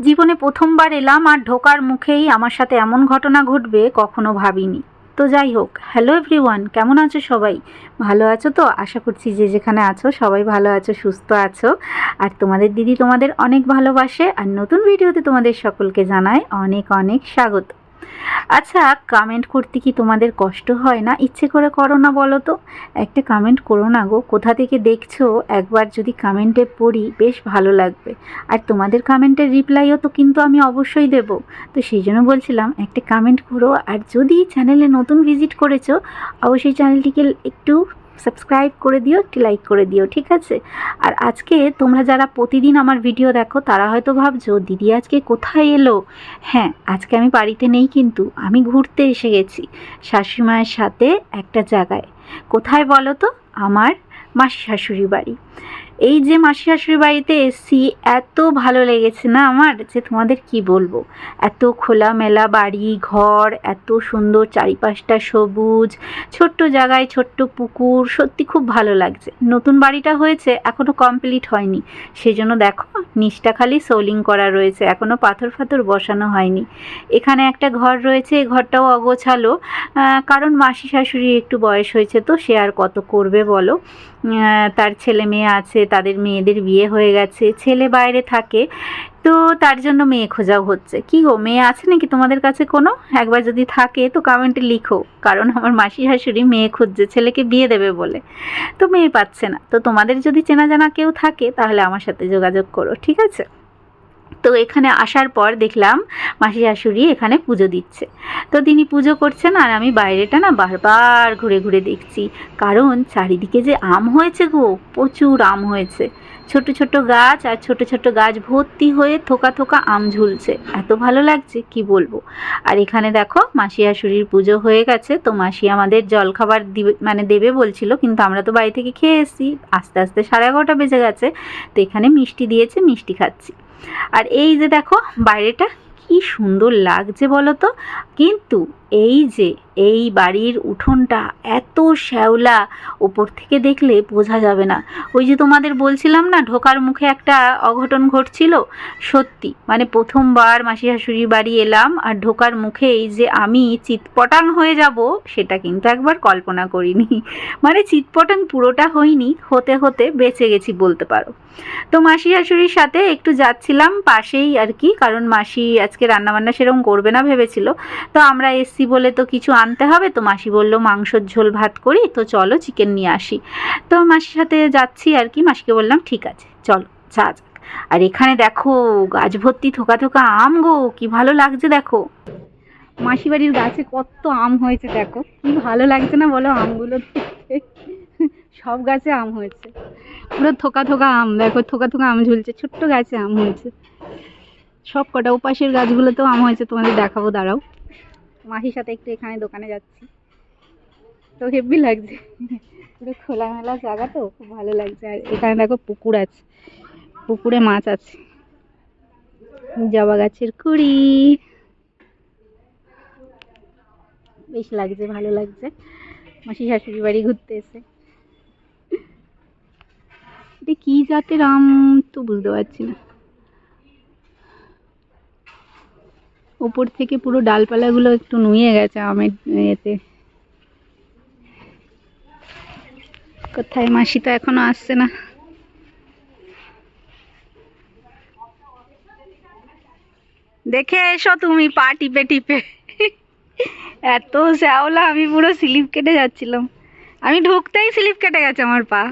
জীবনে প্রথমবার এলাম আর ঢোকার মুখেই আমার সাথে এমন ঘটনা ঘটবে কখনো ভাবিনি। তো যাই হোক হ্যালো এভরিওয়ান কেমন আছো সবাই? ভালো আছো তো? আশা করছি যে যেখানে আছো সবাই ভালো আছো, সুস্থ আছো। আর তোমাদের দিদি তোমাদের অনেক ভালোবাসে, আর নতুন ভিডিওতে তোমাদের সকলকে জানায় অনেক অনেক স্বাগত। আচ্ছা কমেন্ট করতে কি তোমাদের কষ্ট হয় না? ইচ্ছে করে করো না বলো তো। একটা কমেন্ট করো না গো। কোথা থেকে দেখছ? একবার যদি কমেন্টে পড়ি, বেশ ভালো লাগবে। আর তোমাদের কমেন্টের রিপ্লাইও তো কিন্তু আমি অবশ্যই দেব। তো সেই জন্য বলছিলাম, একটা কমেন্ট করো। আর যদি চ্যানেলে নতুন ভিজিট করেছ, অবশ্যই চ্যানেলটিকে একটু সাবস্ক্রাইব করে দিও, একটি লাইক করে দিও, ঠিক আছে? আর আজকে তোমরা যারা প্রতিদিন আমার ভিডিও দেখো, তারা হয়তো ভাবছ, দিদি আজকে কোথায় এলো? হ্যাঁ আজকে আমি বাড়িতে নেই কিন্তু, আমি ঘুরতে এসে গেছি। শাশুড়ি মায়ের সাথে একটা জায়গায়। কোথায় বলো তো? আমার মাসি শাশুড়ি বাড়ি। এই যে মাসি শাশুড়ি বাড়িতে এসছি, এত ভালো লেগেছে না আমার যে তোমাদের কি বলব? এত খোলামেলা বাড়ি, ঘর, এত সুন্দর চারিপাশটা সবুজ, ছোট্ট জায়গায় ছোট্ট পুকুর, সত্যি খুব ভালো লাগছে। নতুন বাড়িটা হয়েছে এখনও কমপ্লিট হয়নি। সেই জন্য দেখো, নিচটা খালি সোলিং করা রয়েছে এখনও পাথর ফাথর বসানো হয়নি। এখানে একটা ঘর রয়েছে, এই ঘরটাও অগোছালো। কারণ মাসি শাশুড়ি একটু বয়স হয়েছে তো, সে আর কত করবে বলো? তার ছেলে মেয়ে আছে তাদের মেয়েদের বিয়ে হয়ে গেছে, ছেলে বাইরে থাকে, তো তার জন্য মেয়ে খোঁজাও হচ্ছে। কি গো, মেয়ে আছে নাকি তোমাদের কাছে কোনো? একবার যদি থাকে তো কমেন্টে লিখো, কারণ আমার মাসি শাশুড়ি মেয়ে খুঁজছে, ছেলেকে বিয়ে দেবে বলে। তো মেয়ে পাচ্ছে না। তো তোমাদের যদি চেনা জানা কেউ থাকে তাহলে আমার সাথে যোগাযোগ করো, ঠিক আছে? তো এখানে আসার পর দেখলাম মাসি শাশুড়ি এখানে পুজো দিচ্ছে। তো তিনি পুজো করছেন আর আমি বাইরেটা না বারবার ঘুরে ঘুরে দেখছি। কারণ চারিদিকে যে আম হয়েছে গো, প্রচুর আম হয়েছে। ছোট ছোট গাছ আর ছোট ছোট গাছ ভর্তি হয়ে থোকা থোকা আম ঝুলছে। এত ভালো লাগছে, কি বলব? আর এখানে দেখো মাসি শাশুড়ির পুজো হয়ে গেছে। তো মাসি আমাদের জলখাবার দিবে মানে দেবে বলছিল, কিন্তু আমরা তো বাড়ি থেকে খেয়ে এসেছি। আস্তে আস্তে সাড়ে এগারোটা বেজে গেছে। তো এখানে মিষ্টি দিয়েছে, মিষ্টি খাচ্ছি। আর এই যে দেখো বাইরেটা কি সুন্দর লাগছে বলো তো। কিন্তু এই যে এই বাড়ির উঠোনটা এত শ্যাওলা ওপর থেকে দেখলে বোঝা যাবে না। ওই যে তোমাদের বলছিলাম না, ঢোকার মুখে একটা অঘটন ঘটছিল? সত্যি মানে প্রথমবার মাসি শাশুড়ির বাড়ি এলাম আর ঢোকার মুখেই যে আমি চিৎপটাং হয়ে যাব, সেটা কিন্তু একবার কল্পনা করিনি। মানে চিৎপটাং পুরোটা হয়নি, হতে হতে বেঁচে গেছি বলতে পারো। তো মাসি শাশুড়ির সাথে একটু যাচ্ছিলাম পাশেই আর কি, কারণ মাসি আজকে রান্নাবান্না সেরকম করবে না ভেবেছিল। তো আমরা এসছি বলে তো কিছু আনতে হবে, তো মাসি বলল, মাংসর ঝোল ভাত করি, তো চলো চিকেন নিয়ে আসি। তো মাসির সাথে যাচ্ছি আর কি, মাসিকে বললাম, ঠিক আছে, চলো, যা যাক। আর এখানে দেখো, গাছ ভর্তি থোকা থোকা আম গো, কি ভালো লাগছে দেখো। মাসি বাড়ির গাছে কত আম হয়েছে দেখো, কি ভালো লাগছে না বলো আমগুলো সব গাছে আম হয়েছে। পুরো থোকা থোকা আম, দেখো, থোকা থোকা আম ঝুলছে, ছোট্ট গাছে আম হয়েছে। সব কটা ওপাশের গাছগুলোতেও আম হয়েছে, তোমাদের দেখাবো, দাঁড়াও। মাসির সাথে একটু এখানে দোকানে যাচ্ছি। তো হেব্বি লাগছে। পুরো খোলামেলা জায়গা তো, খুব ভালো লাগছে। আর এখানে দেখো পুকুর আছে, পুকুরে মাছ আছে। জবা গাছের কুড়ি। বেশ লাগছে, ভালো লাগছে। মাসি শাশুড়ি বাড়ি ঘুরতে এসে। এটা কি জাতের আম? তো বুঝতে পারছি না। ওপর থেকে পুরো ডালপালাগুলো একটু নুয়ে গেছে আমের এতে কোথায় মাসি তো এখনও আসছে না। দেখে এসো তুমি পা টিপে টিপে। এত শ্যাওলা, আমি পুরো স্লিপ কেটে যাচ্ছিলাম। আমি ঢুকতেই স্লিপ কেটে গেছে আমার পা।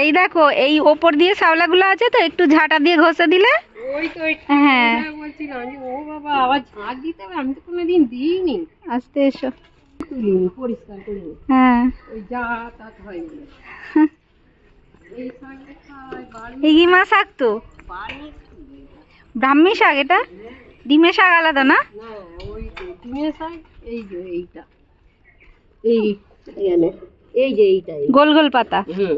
এই দেখো, এই ওপর দিয়ে শ্যাওলাগুলো আছে তো, একটু ঝাঁটা দিয়ে ঘষে দিলে ওই তো হ্যাঁ। বলছিলাম যে ও বাবা আবার ঝাঁট দিতে হবে? আমি তো কোনোদিন দিইনি। আস্তে এসো। তুলিনি পরিষ্কার করিনি। হ্যাঁ। ওই যা হয় এই মা শাক তো? ব্রাহ্মী শাক এটা? ডিমের শাক আলাদা না? না ওই ডিমের শাক এই যে এইটা। এই এই যে এইটা গোল গোল পাতা। হুম।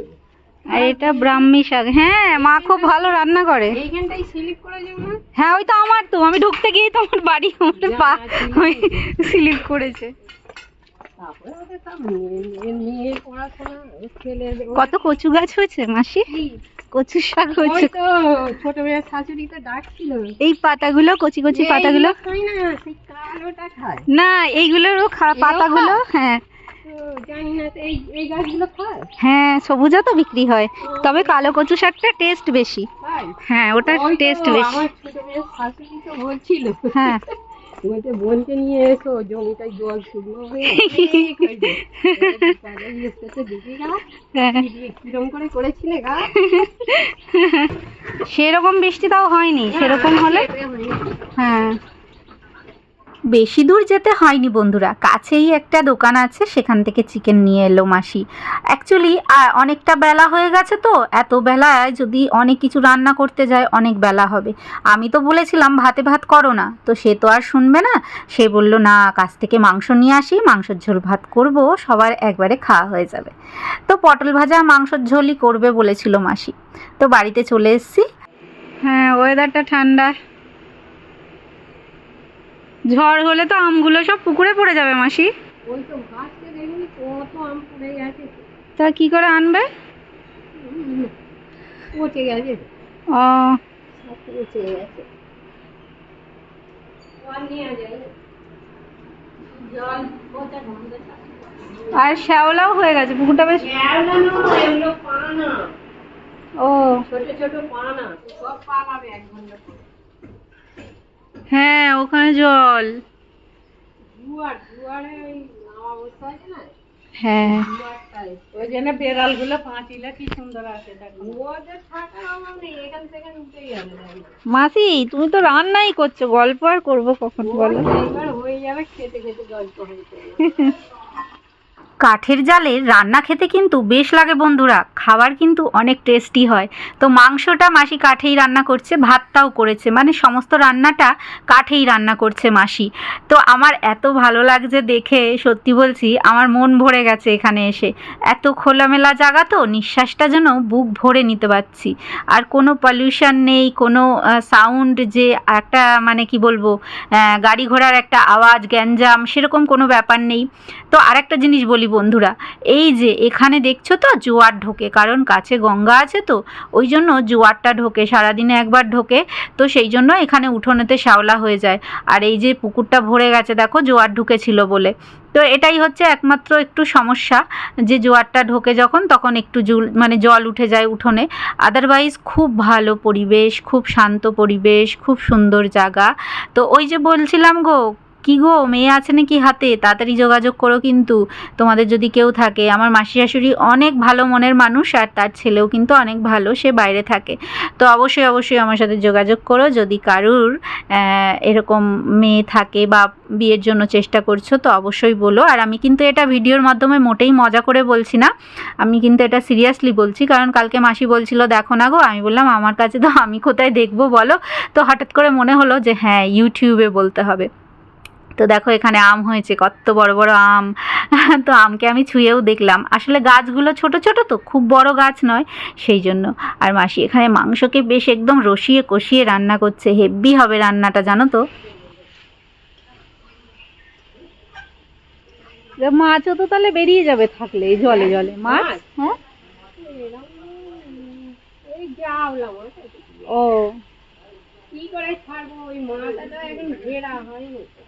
আর এটা ব্রাহ্মী শাক। হ্যাঁ মা খুব ভালো রান্না করে। এইখানটাই স্লিপ করে যাব না হ্যাঁ ওই তো আমার তো। আমি ঢুকতে গিয়ে তো আমার বাড়ি আমার পা ওই স্লিপ করেছে। কত কচু গাছ হয়েছে মাসি? কচু শাক শাশুড়ি তো ডাকছিল। এই পাতাগুলো কচি কচি পাতাগুলো? না এইগুলোরও পাতাগুলো হ্যাঁ। হ্যাঁ সবুজও তো বিক্রি হয়। তবে কালো কচু শাকটা টেস্ট বেশি। হ্যাঁ ওটা টেস্ট বেশি। বলছিল। হ্যাঁ। বলতে বোনকে নিয়ে এসো জমিটা জল শুকনো হয়ে হয়ে। হ্যাঁ কিরম করে করেছিলে গা? সেরকম বৃষ্টি তাও হয়নি সেরকম হলে হ্যাঁ। বেশি দূর যেতে হয়নি বন্ধুরা। কাছেই একটা দোকান আছে, সেখান থেকে চিকেন নিয়ে এলো মাসি। অ্যাকচুয়ালি অনেকটা বেলা হয়ে গেছে তো, এত বেলায় যদি অনেক কিছু রান্না করতে যায়, অনেক বেলা হবে। আমি তো বলেছিলাম, ভাতে ভাত করো না। তো সে তো আর শুনবে না। সে বলল, না, কাছ থেকে মাংস নিয়ে আসি, মাংসের ঝোল ভাত করব, সবার একবারে খাওয়া হয়ে যাবে। তো পটল ভাজা মাংসের ঝোলই করবে বলেছিল মাসি। তো বাড়িতে চলে এসেছি। হ্যাঁ ওয়েদারটা ঠান্ডা। ঝড় হলে তো আমগুলো সব পুকুরে পড়ে যাবে মাসি। ওই তো গাছটা দেখবি কত আম পড়ে গেছে। তা কি করে আনবে? পচে গেছে। ও। পচে গেছে। আর শ্যাওলাও হয়ে গেছে পুকুরটা বেশ। ও। ছোট ছোট পানা সব পালাবে এক ঘণ্টা হ্যাঁ ওখানে জল। হ্যাঁ। ওই জন্য বেড়ালগুলো পাঁচিলে কি সুন্দর যাবে মাসি তুমি তো রান্নাই করছ গল্প আর করব কখন বলো? হয়ে যাবে খেতে খেতে গল্প হয়েছে কাঠের জালে রান্না খেতে কিন্তু বেশ লাগে বন্ধুরা, খাবার কিন্তু অনেক টেস্টি হয়। তো মাংসটা মাসি কাঠেই রান্না করছে, ভাতটাও করেছে মানে সমস্ত রান্নাটা কাঠেই রান্না করছে মাসি। তো আমার এত ভালো লাগছে দেখে, সত্যি বলছি, আমার মন ভরে গেছে এখানে এসে। এত খোলামেলা জায়গা তো, নিঃশ্বাসটা যেন বুক ভরে নিতে পারছি। আর কোনো পলিউশন নেই, কোনো সাউন্ড যে একটা মানে কি বলব গাড়ি ঘোড়ার একটা আওয়াজ, গ্যাঞ্জাম, সেরকম কোনো ব্যাপার নেই। তো আরেকটা জিনিস বলি বন্ধুরা, এই যে এখানে দেখছ তো জোয়ার ঢোকে, কারণ কাছে গঙ্গা আছে তো, ওই জন্য জোয়ারটা ঢোকে, সারাদিনে একবার ঢোকে, তো সেই জন্য এখানে উঠোনেতে শ্যাওলা হয়ে যায়। আর এই যে পুকুরটা ভরে গেছে, দেখো জোয়ার ঢুকেছিল বলে। তো এটাই হচ্ছে একমাত্র একটু সমস্যা, যে জোয়ারটা ঢোকে যখন, তখন একটু জুল মানে জল উঠে যায় উঠোনে। আদারওয়াইজ খুব ভালো পরিবেশ, খুব শান্ত পরিবেশ, খুব সুন্দর জায়গা। তো ওই যে বলছিলাম গো কি গো, মেয়ে আছে নাকি হাতে? তাড়াতাড়ি যোগাযোগ করো কিন্তু। তোমাদের যদি কেউ থাকে, আমার মাসি শাশুড়ি অনেক ভালো মনের মানুষ আর তার ছেলেও কিন্তু অনেক ভালো, সে বাইরে থাকে। তো অবশ্যই অবশ্যই আমার সাথে যোগাযোগ করো। যদি কারুর এরকম মেয়ে থাকে বা বিয়ের জন্য চেষ্টা করছ, তো অবশ্যই বলো। আর আমি কিন্তু এটা ভিডিওর মাধ্যমে মোটেই মজা করে বলছি না। আমি কিন্তু এটা সিরিয়াসলি বলছি, কারণ কালকে মাসি বলছিল, দেখো না গো। আমি বললাম, আমার কাছে তো আমি কোথায় দেখব বলো? তো হঠাৎ করে মনে হলো যে হ্যাঁ ইউটিউবে বলতে হবে। তো দেখো এখানে আম হয়েছে কত বড় বড় আম। তো আমকে আমি ছুঁয়েও দেখলাম। আসলে গাছগুলো ছোট ছোট তো খুব বড় গাছ নয় সেই জন্য। আর মাসি এখানে মাংসকে বেশ একদম রসিয়ে কষিয়ে রান্না করছে। হেভি হবে রান্নাটা জানো তো? মাছও তো তাহলে বেরিয়ে যাবে থাকলে এই জলে জলে। মাছ? হ্যাঁ? মাছ ও।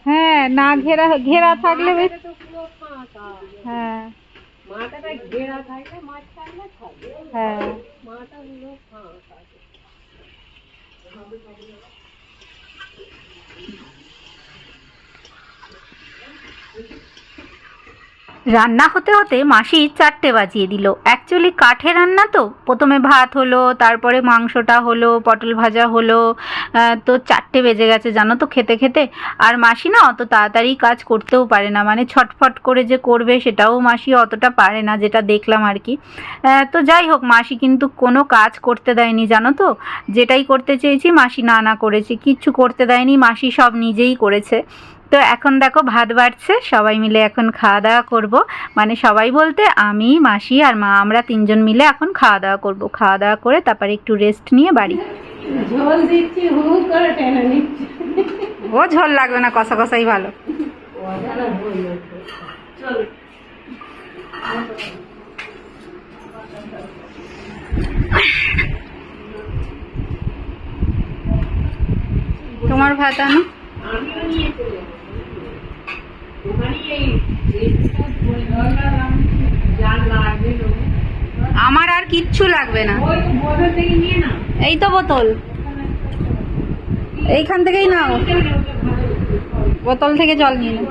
হ্যাঁ না ঘেরা ঘেরা থাকলে বেশ হ্যাঁ মাথাটা ঘেরা থাকলে মাছ ছাড়লে ছাড়বে হ্যাঁ। রান্না হতে হতে মাসি চারটে বাজিয়ে দিল। অ্যাকচুয়ালি কাঠে রান্না তো। প্রথমে ভাত হলো, তারপরে মাংসটা হলো, পটল ভাজা হলো তো চারটে বেজে গেছে জানো তো খেতে খেতে। আর মাসি না অত তাড়াতাড়ি কাজ করতেও পারে না মানে ছটফট করে যে করবে সেটাও মাসি অতটা পারে না, যেটা দেখলাম আর কি। তো যাই হোক, মাসি কিন্তু কোনো কাজ করতে দেয়নি জানো তো। যেটাই করতে চেয়েছি মাসি না না করেছে, কিচ্ছু করতে দেয়নি, মাসি সব নিজেই করেছে। তো এখন দেখো ভাত বাড়ছে সবাই মিলে এখন খাওয়া দাওয়া করব। মানে সবাই বলতে আমি মাসি আর মা আমরা তিনজন মিলে এখন খাওয়া দাওয়া করব। খাওয়া দাওয়া করে তারপরে একটু রেস্ট নিয়ে বাড়ি। ঝোল দিচ্ছি হু করে টেনে নিচ্ছি। ও ঝোল লাগবে না কষা কষাই ভালো। তোমার ভাত আনো। আমার আর কিচ্ছু লাগবে না। এই তো বোতল। এইখান থেকেই নাও। বোতল থেকে জল নিয়ে নাও।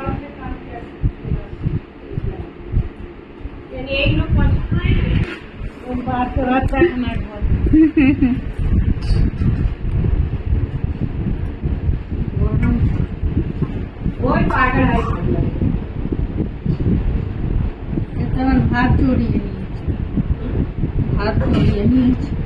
পাগল হয় সব। এতে আমার ভাত চড়িয়ে নিয়েছে ভাত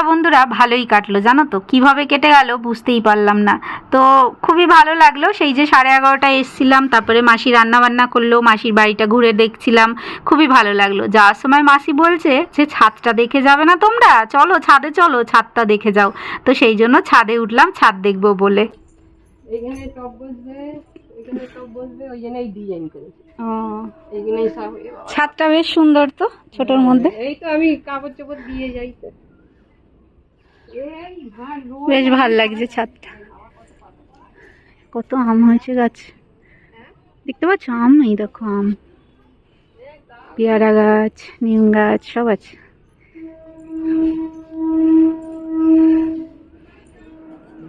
সারাদিনটা বন্ধুরা ভালোই কাটলো জানো তো? কীভাবে কেটে গেল বুঝতেই পারলাম না। তো খুবই ভালো লাগল সেই যে সাড়ে এগারোটায় এসছিলাম তারপরে মাসি রান্নাবান্না করল মাসির বাড়িটা ঘুরে দেখছিলাম খুবই ভালো লাগল। যাওয়ার সময় মাসি বলছে যে ছাদটা দেখে যাবে না তোমরা? চলো ছাদে চলো ছাদটা দেখে যাও। তো সেই জন্য ছাদে উঠলাম ছাদ দেখব বলে। এখানে টপ বসবে এখানে টপ বসবে ওই জন্য ডিজাইন করেছে। এইখানে সব এ বাবা। ছাদটা বেশ সুন্দর তো ছোটোর মধ্যে। এই তো আমি কাপড় চোপড় দিয়ে যাই তো। বেশ ভালো লাগছে ছাদটা। কত আম হয়েছে গাছ। দেখতে পাচ্ছ? আম এই দেখো আম। পেয়ারা গাছ নিম গাছ সব আছে।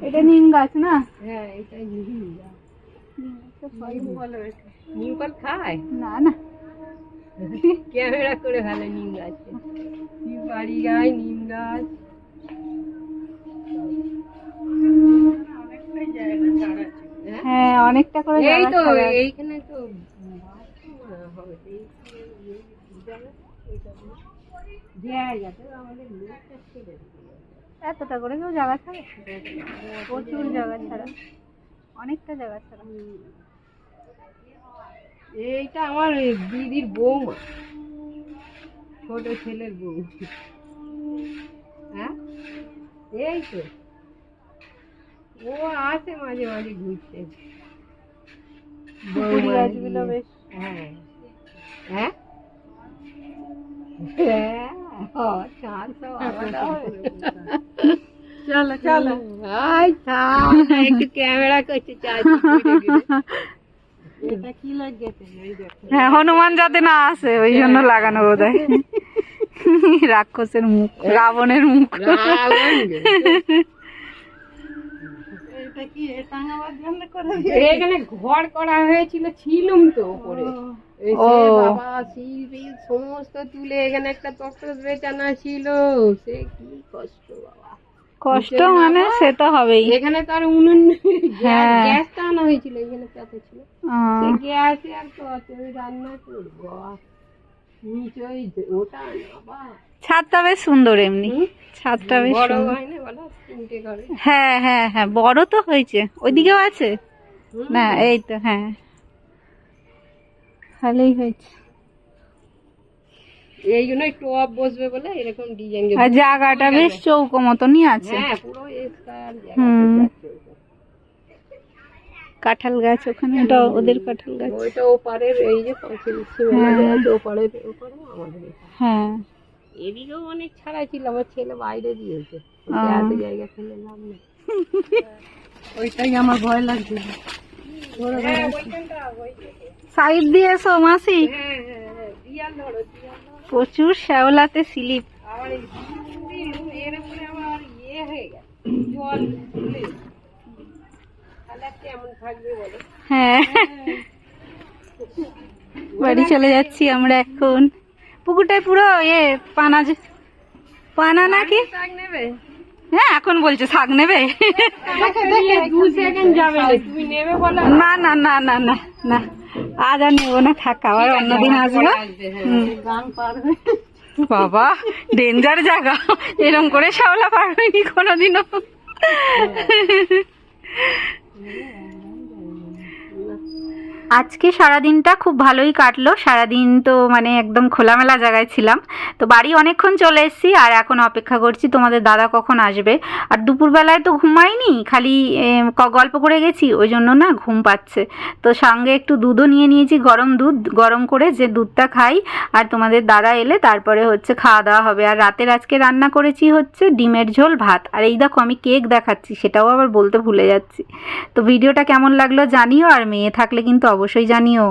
এটা নিম গাছ না? হ্যাঁ এটাই নিম গাছ। নিম ফল খায়? না না। ক্যামেরা করে ভালো নিম গাছ। বাড়ি গাছ নিম গাছ। অনেকটা করে এই তো এইখানে তো। এতটা করে কেউ জায়গা ছাড়ে? প্রচুর জায়গা ছাড়া। অনেকটা জায়গা ছাড়া। এইটা আমার দিদির বৌমা ছোট ছেলের বউ। হ্যাঁ? এই তো। ও আসে মাঝে মাঝে ঘুরতে। গাছগুলো বেশ। হ্যাঁ। হ্যাঁ। চলো। চলো একটু ক্যামেরা করছে হ্যাঁ হনুমান যাতে না আসে ওই জন্য লাগানো বোধ হয় রাক্ষসের মুখ রাবণের মুখ এটা কি এ টাঙাবার জন্য করে এখানে ঘর করা হয়েছিল ছিলুম তো উপরে। বাবা সমস্ত তুলে এখানে একটা তক্তস বেচানা ছিল। সে কি কষ্ট বাবা। কষ্ট মানে সে তো হবেই। এখানে তো আর উনুন হ্যাঁ। গ্যাসটা আনা হয়েছিল এখানে তাতে ছিল। গ্যাসে আর কত রান্না করব? ছাদটা বেশ সুন্দর। এমনি ছাদটা বেশ হয় হ্যাঁ হ্যাঁ বড় তো হয়েছে। ওইদিকেও আছে? না এই তো হ্যাঁ। ভালোই হয়েছে। এই জন্যই টপ বসবে বলে এরকম ডিজাইন জায়গাটা বেশ চৌকো মতনই আছে। হ্যাঁ পুরো হুম। কাঁঠাল গাছ ওখানে ওদের কাঁঠাল গাছ। ওইটা ওপারের এই যে পাঁচিল ওপারের ওপারে আমাদের হ্যাঁ। এদিকেও অনেক ছাড়া ছিল আমার ছেলে বাইরে দিয়েছে। এত জায়গা ফেলে লাভ নেই। ওইটাই আমার ভয় লাগছে। হ্যাঁ, সাইড দিয়ে এসো মাসি। হ্যাঁ হ্যাঁ হ্যাঁ প্রচুর শ্যাওলাতে স্লিপ। আবার এর উপরে আমার ইয়ে হয়ে গেছে জল তুলে তাহলে আর কেমন থাকবে বলো হ্যাঁ। বাড়ি চলে যাচ্ছি আমরা এখন। পুকুরটায় পুরো এ পানা যে- পানা নাকি হ্যাঁ এখন বলছে শাক নেবে। না না না না না না। আজ আর নেব না থাক আবার অন্যদিন আসব। হ্যাঁ। বাবা ডেঞ্জার জায়গা। এরম করে শ্যাওলা পার হয়নি কোনোদিনও আজকে সারাদিনটা খুব ভালোই কাটলো। সারাদিন তো মানে একদম খোলামেলা জায়গায় ছিলাম। তো বাড়ি অনেকক্ষণ চলে এসেছি আর এখন অপেক্ষা করছি তোমাদের দাদা কখন আসবে। আর দুপুরবেলায় তো ঘুমাইনি, খালি গল্প করে গেছি, ওই জন্য না ঘুম পাচ্ছে। তো সঙ্গে একটু দুধও নিয়ে নিয়েছি, গরম দুধ, গরম করে যে দুধটা খাই। আর তোমাদের দাদা এলে তারপরে হচ্ছে খাওয়া দাওয়া হবে। আর রাতের আজকে রান্না করেছি হচ্ছে ডিমের ঝোল, ভাত। আর এই দেখো আমি কেক দেখাচ্ছি, সেটাও আবার বলতে ভুলে যাচ্ছি। তো ভিডিওটা কেমন লাগল জানিও, আর মেয়ে থাকলে কিন্তু অবশ্যই জানিও।